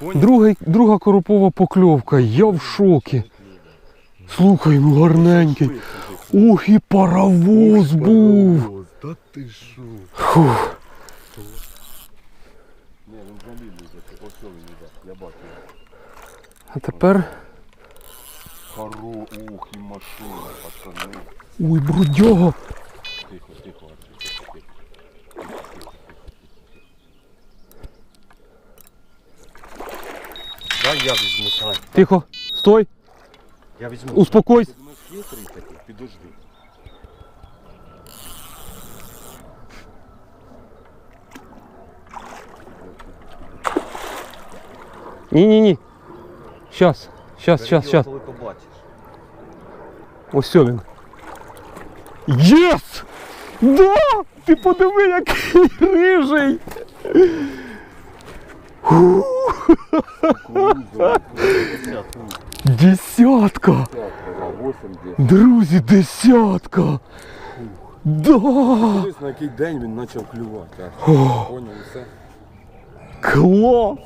Другий, друга коропова покльовка, я в шокі. Слухай, ну гарненький. Ух, і паровоз був. Та ти що? Фух. А тепер. Хоро, ух, і машина, пацани. Ой, брудяга. Тихо, тихо, Арсій, тихо, тихо. Дай я візьму, Сань. Тихо, стой, Я візьму. успокойся. Підожди. Ні-ні-ні. Щас, щас, щас, щас. Коли побачиш. Ось він. Єс! Да! Ти подиви, який рижий! Десятка! Друзі, десятка! Да! На який день він почав клювати. Поняв, все. Клас!